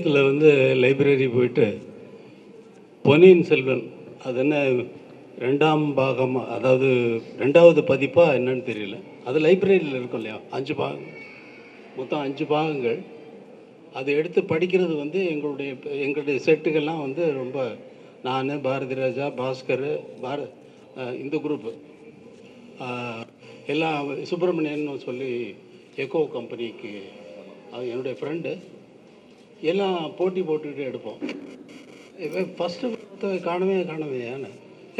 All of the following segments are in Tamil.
இதில் வந்து லைப்ரரி போயிட்டு பொன்னியின் செல்வன் அது என்ன ரெண்டாம் பாகமாக அதாவது ரெண்டாவது பதிப்பாக என்னன்னு தெரியல. அது லைப்ரரியில் இருக்கும் இல்லையா? அஞ்சு பாகம் மொத்தம் அஞ்சு பாகங்கள். அதை எடுத்து படிக்கிறது வந்து எங்களுடைய எங்களுடைய செட்டுகள்லாம் வந்து ரொம்ப நான் பாரதி ராஜா பாஸ்கர் பார இந்த குரூப்பு எல்லாம் சுப்பிரமணியன் சொல்லி எக்கோ கம்பெனிக்கு அது என்னுடைய ஃப்ரெண்டு எல்லாம் போட்டி போட்டுக்கிட்டு எடுப்போம். ஃபஸ்ட்டு புத்தகம் காணவே காணவே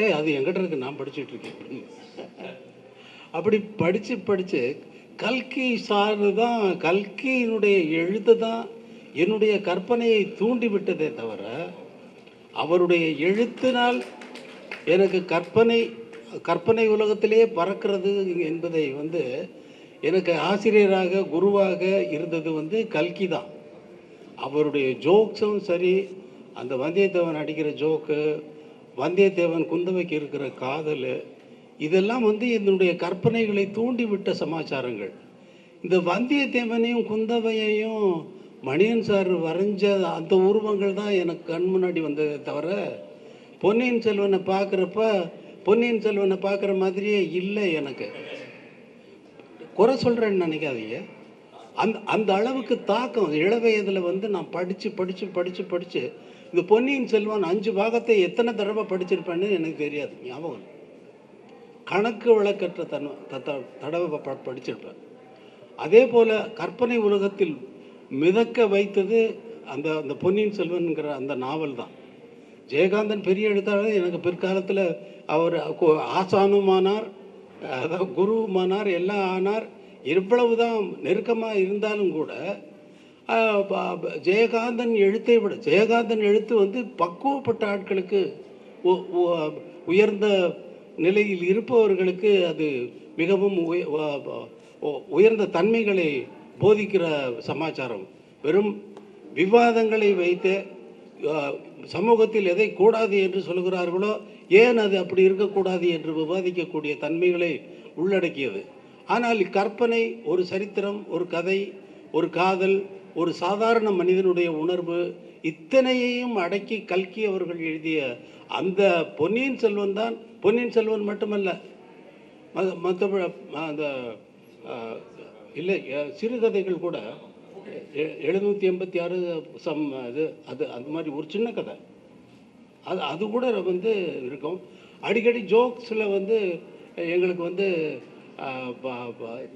ஏய் அது எங்கிட்ட இருக்கு நான் படிச்சுட்டு இருக்கேன் அப்படி படித்து படித்து கல்கி சார்ந்து தான் கல்கியினுடைய எழுத்து தான் என்னுடைய கற்பனையை தூண்டி விட்டதே தவிர அவருடைய எழுத்தினால் எனக்கு கற்பனை கற்பனை உலகத்திலேயே பறக்கிறது என்பதை வந்து எனக்கு ஆசிரியராக குருவாக இருந்தது வந்து கல்கி தான். அவருடைய ஜோக்ஸும் சரி அந்த வந்தியத்தேவன் அடிக்கிற ஜோக்கு வந்தியத்தேவன் குந்தவைக்கு இருக்கிற காதல் இதெல்லாம் வந்து என்னுடைய கற்பனைகளை தூண்டிவிட்ட சமாச்சாரங்கள். இந்த வந்தியத்தேவனையும் குந்தவையையும் மணியன் சார் வரைஞ்ச அந்த உருவங்கள் தான் எனக்கு கண் முன்னாடி வந்ததே தவிர பொன்னியின் செல்வனை பார்க்குறப்ப பொன்னியின் செல்வனை பார்க்குற மாதிரியே இல்லை எனக்கு. குறை சொல்கிறேன்னு நினைக்காதீங்க. அந்த அந்த அளவுக்கு தாக்கம். இளவயதில் வந்து நான் படித்து படித்து படித்து படித்து இந்த பொன்னியின் செல்வன் அஞ்சு பாகத்தை எத்தனை தடவை படிச்சிருப்பேன்னு எனக்கு தெரியாது. ஞாபகம் கணக்கு வழக்கற்ற தன் தடவை ப- படிச்சிருப்பேன். அதே போல் கற்பனை உலகத்தில் மிதக்க வைத்தது அந்த அந்த பொன்னியின் செல்வன்கிற அந்த நாவல் தான். ஜெயகாந்தன் பெரிய எழுத்தாளர். எனக்கு பிற்காலத்தில் அவர் ஆசானுமானார் அதாவது குருவுமானார் எல்லாம் ஆனார். இவ்வளவுதான் நெருக்கமாக இருந்தாலும் கூட ஜெயகாந்தன் எழுத்தை விட ஜெயகாந்தன் எழுத்து வந்து பக்குவப்பட்ட ஆட்களுக்கு உயர்ந்த நிலையில் இருப்பவர்களுக்கு அது மிகவும் உய- உயர்ந்த தன்மைகளை போதிக்கிற சமாச்சாரம். வெறும் விவாதங்களை வைத்து சமூகத்தில் எதை கூடாது என்று சொல்கிறார்களோ ஏன் அது அப்படி இருக்கக்கூடாது என்று விவாதிக்கக்கூடிய தன்மைகளை உள்ளடக்கியது. ஆனால் கற்பனை ஒரு சரித்திரம் ஒரு கதை ஒரு காதல் ஒரு சாதாரண மனிதனுடைய உணர்வு இத்தனையையும் அடக்கி கல்கி அவர்கள் எழுதிய அந்த பொன்னியின் செல்வன் தான். பொன்னியின் செல்வன் மட்டுமல்ல மற்ற அந்த இல்லை சிறுகதைகள் கூட. எழுநூற்றி எண்பத்தி ஆறு சம் இது அது அது மாதிரி ஒரு சின்ன கதை. அது அது கூட வந்து இருக்கும். அடிக்கடி ஜோக்ஸில் வந்து எங்களுக்கு வந்து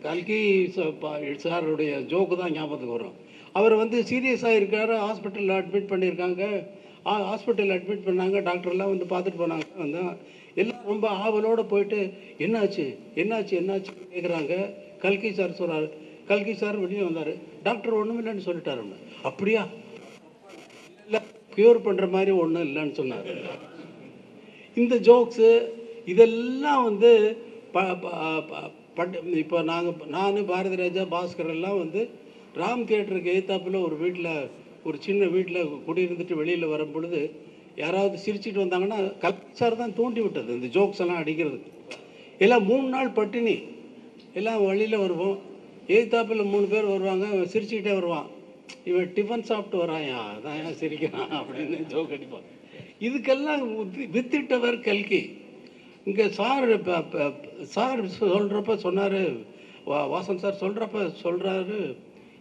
கல்கி சாருடைய ஜோக்கு தான் ஞாபகத்துக்கு வரும். அவர் வந்து சீரியஸாக இருக்கார் ஹாஸ்பிட்டலில் அட்மிட் பண்ணியிருக்காங்க. ஹாஸ்பிட்டலில் அட்மிட் பண்ணாங்க டாக்டர்லாம் வந்து பார்த்துட்டு போனாங்க. வந்து எல்லாம் ரொம்ப ஆவலோடு போயிட்டு என்னாச்சு? என்னாச்சு? என்னாச்சு? கேட்குறாங்க கல்கி சார் சொல்கிறார் கல்கி சார் வெளியே வந்தார். டாக்டர் ஒன்றும் இல்லைன்னு சொல்லிட்டாரு அப்படியா? இல்லை க்யூர் பண்ணுற மாதிரி ஒன்றும் இல்லைன்னு சொன்னார். இந்த ஜோக்ஸு இதெல்லாம் வந்து ப ப- ப- பட் இப்போ நாங்கள் நான் பாரதி ராஜா பாஸ்கர் எல்லாம் வந்து ராம் தியேட்டருக்கு எதிர்த்தாப்பில் ஒரு வீட்டில் ஒரு சின்ன வீட்டில் குடியிருந்துட்டு வெளியில் வரும் பொழுது யாராவது சிரிச்சுட்டு வந்தாங்கன்னா கல்சார் தான் தூண்டி விட்டது இந்த ஜோக்ஸ் எல்லாம் அடிக்கிறது எல்லாம் மூணு நாள் பட்டினி. எல்லாம் வழியில் வருவோம். எதிர்த்தாப்பில் மூணு பேர் வருவாங்க அவன் சிரிச்சுக்கிட்டே வருவான். இவன் டிஃபன் சாப்பிட்டு வராயா அதான் ஏன் சிரிக்கிறான் அப்படின்னு ஜோக் அடிப்பான். இதுக்கெல்லாம் வித்திட்டவர் கல்கி. இங்கே சார் சார் சொல்கிறப்ப சொன்னார் வாசன் சார் சொல்கிறப்ப சொல்கிறாரு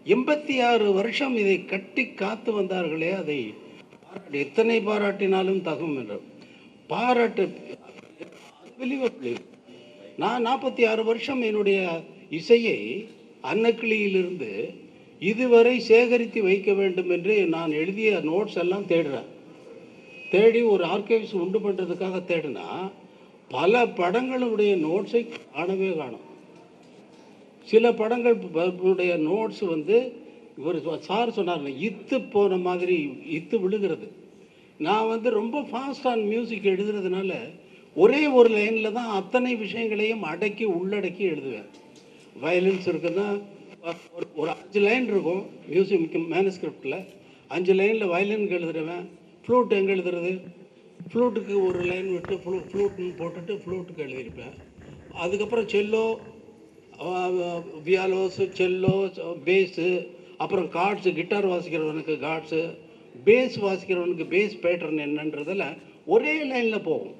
எண்பத்தி ஆறு வருஷம் இதை கட்டி காத்து வந்தார்களே அதை பாராட்டு எத்தனை பாராட்டினாலும் தகும் என்று பாராட்டு Unbelievable. நான் நாற்பத்தி ஆறு வருஷம் என்னுடைய இசையை அன்னக்கிளியிலிருந்து இதுவரை சேகரித்து வைக்க வேண்டும் என்று நான் எழுதிய நோட்ஸ் எல்லாம் தேடுறேன் தேடி ஒரு ஆர்கைவ்ஸ் உண்டு பண்ணுறதுக்காக தேடினா பல படங்களுடைய நோட்ஸை காணவே காணும். சில படங்கள் உடைய நோட்ஸ் வந்து இவர் சார் சொன்னார் இத்து போன மாதிரி இத்து விழுகிறது. நான் வந்து ரொம்ப ஃபாஸ்ட் ஆன் மியூசிக் எழுதுறதுனால ஒரே ஒரு லைனில் தான் அத்தனை விஷயங்களையும் அடக்கி உள்ளடக்கி எழுதுவேன். வயலன்ஸ் இருக்குன்னா ஒரு ஒரு அஞ்சு லைன் இருக்கும் மியூசிக் மேனஸ்கிரிப்டில் அஞ்சு லைனில் வயலின் எழுதுறவன் ஃப்ளூட் எங்கே எழுதுறது? ஃப்ளூட்டுக்கு ஒரு லைன் விட்டு ஃப்ளூ ஃப்ளூட்னு போட்டுட்டு ஃப்ளூட்டுக்கு எழுதியிருப்பேன். அதுக்கப்புறம் செல்லோ வியாலோஸு செல்லோ பேஸு அப்புறம் கார்ட்ஸு கிட்டார் வாசிக்கிறவனுக்கு கார்ட்ஸு பேஸ் வாசிக்கிறவனுக்கு பேஸ் பேட்டர்ன் என்னன்றதில் ஒரே லைனில் போகும்.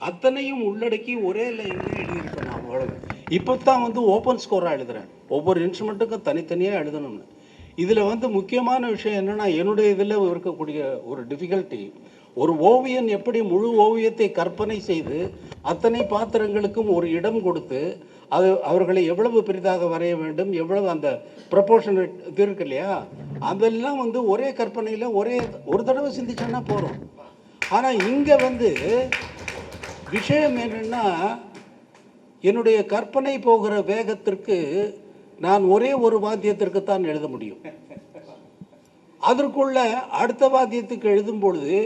அத்தனையும் உள்ளடக்கி ஒரே லைனில் எழுதியிருப்பேன் நான் அவ்வளவு. இப்போ தான் வந்து ஓப்பன் ஸ்கோராக எழுதுகிறேன் ஒவ்வொரு இன்ஸ்ட்ருமெண்ட்டுக்கும் தனித்தனியாக எழுதணும்னு. இதில் வந்து முக்கியமான விஷயம் என்னென்னா என்னுடைய இதில் இருக்கக்கூடிய ஒரு டிஃபிகல்ட்டி ஒரு ஓவியன் எப்படி முழு ஓவியத்தை கற்பனை செய்து அத்தனை பாத்திரங்களுக்கும் ஒரு இடம் கொடுத்து அது அவர்களை எவ்வளவு பெரிதாக வரைய வேண்டும் எவ்வளவு அந்த ப்ரப்போர்ஷன் இது இருக்கு இல்லையா? அதெல்லாம் வந்து ஒரே கற்பனையில் ஒரே ஒரு தடவை சிந்திச்சோன்னா போகிறோம் ஆனால் இங்கே வந்து விஷயம் என்னென்னா என்னுடைய கற்பனை போகிற வேகத்திற்கு நான் ஒரே ஒரு வாத்தியத்திற்கு தான் எழுத முடியும். அதற்குள்ள அடுத்த வாத்தியத்துக்கு எழுதும் பொழுது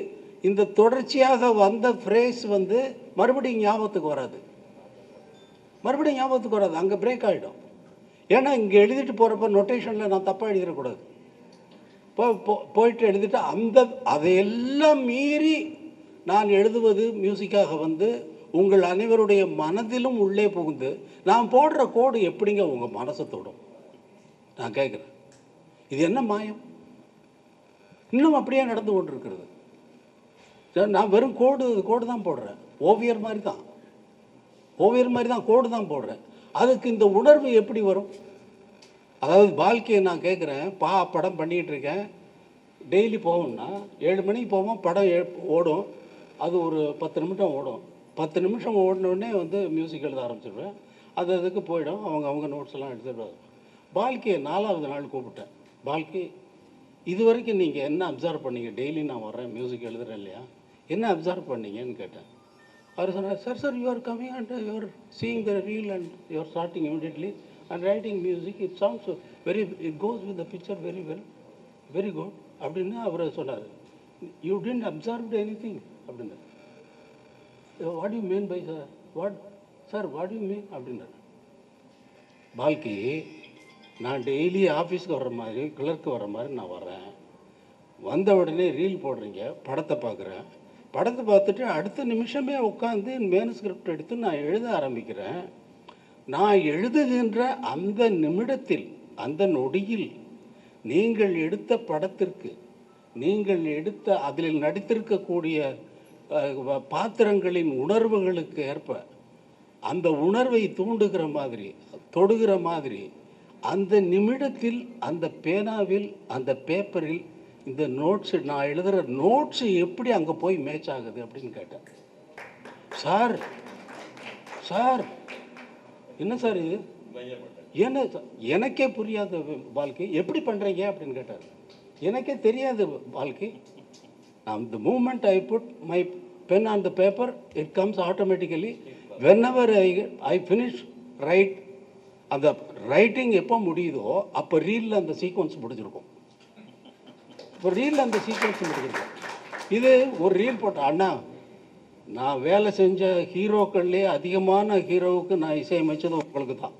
இந்த தொடர்ச்சியாக வந்த ஃப்ரேஸ் வந்து மறுபடியும் ஞாபகத்துக்கு வராது. மறுபடியும் ஞாபகத்துக்கு வராது. அங்கே பிரேக் ஆகிடும் ஏன்னா இங்கே எழுதிட்டு போகிறப்ப நொட்டேஷனில் நான் தப்பாக எழுதிடக்கூடாது. இப்போ போயிட்டு எழுதிட்டு அந்த அதையெல்லாம் மீறி நான் எழுதுவது மியூசிக்காக வந்து உங்கள் அனைவருடைய மனதிலும் உள்ளே புகுந்து நான் போடுற கோடு எப்படிங்க உங்கள் மனசை தொடும்? நான் கேட்குறேன். இது என்ன மாயம்? இன்னும் அப்படியே நடந்து கொண்டிருக்கிறது. நான் வெறும் கோடு கோடு தான் போடுறேன். ஓவியர் மாதிரி தான். ஓவியர் மாதிரி தான் கோடு தான் போடுறேன். அதுக்கு இந்த உணர்வு எப்படி வரும்? அதாவது வாழ்க்கையை நான் கேட்குறேன் பா படம் பண்ணிக்கிட்டு இருக்கேன். டெய்லி போவோம்னா ஏழு மணிக்கு போவோம் படம் ஓடும். அது ஒரு பத்து நிமிஷம் ஓடும். பத்து நிமிஷம் ஓடினோடனே வந்து மியூசிக் எழுத ஆரம்பிச்சிடுவேன் அது அதுக்கு போயிடும். அவங்க அவங்க நோட்ஸ் எல்லாம் எடுத்துடுவாங்க பால்கியை நாலாவது நாள் கூப்பிட்டேன். பால்கி இது வரைக்கும் நீங்கள் என்ன அப்சர்வ் பண்ணீங்க? டெய்லி நான் வர்றேன் மியூசிக் எழுதுறேன் இல்லையா? என்ன அப்சர்வ் பண்ணீங்கன்னு கேட்டேன். அவர் சொன்னார் sir sir you're coming and you seeing the reel and you're starting immediately and writing music it songs very it goes with the picture very well very good அப்படின்னு அவர் சொன்னார். You tent observe anything அப்படின்னார் what you mean by sir what sir what you mean அப்படின்னார். பால்கி நான் டெய்லி ஆஃபீஸ்க்கு வர்ற மாதிரி கிளர்க்கு வர்ற மாதிரி நான் வரேன் வந்த உடனே ரீல் போடுறீங்க படத்தை பார்க்குறேன். படத்தை பார்த்துட்டு அடுத்த நிமிஷமே உட்காந்து மேனுஸ்கிரிப்ட் எடுத்து நான் எழுத ஆரம்பிக்கிறேன். நான் எழுதுகின்ற அந்த நிமிடத்தில் அந்த நொடியில் நீங்கள் எடுத்த படத்திற்கு நீங்கள் எடுத்த அதில் நடித்திருக்கக்கூடிய பாத்திரங்களின் உணர்வுகளுக்கு ஏற்ப அந்த உணர்வை தூண்டுகிற மாதிரி தொடுகிற மாதிரி அந்த நிமிடத்தில் அந்த பேனாவில் அந்த பேப்பரில் இந்த நோட்ஸு நான் எழுதுகிற நோட்ஸு எப்படி அங்கே போய் மேட்ச் ஆகுது அப்படின்னு கேட்டேன். சார் சார் என்ன சார் இது? என்ன சார்? எனக்கே புரியாத வாழ்க்கை. எப்படி பண்ணுறீங்க அப்படின்னு கேட்டார். எனக்கே தெரியாது வாழ்க்கை. நான் the moment I put my pen on the paper it comes automatically whenever I I finish write அந்த ரைட்டிங் எப்போ முடியுதோ அப்போ ரீலில் அந்த சீக்வன்ஸ் முடிஞ்சிருக்கும். ஒரு ரீலில் அந்த சீக்வன்ஸ் முடிக்கிறது இது ஒரு ரீல் போட்ட அண்ணா நான் வேலை செஞ்ச ஹீரோக்கள்லேயே அதிகமான ஹீரோவுக்கு நான் இசையமைச்சது உங்களுக்கு தான்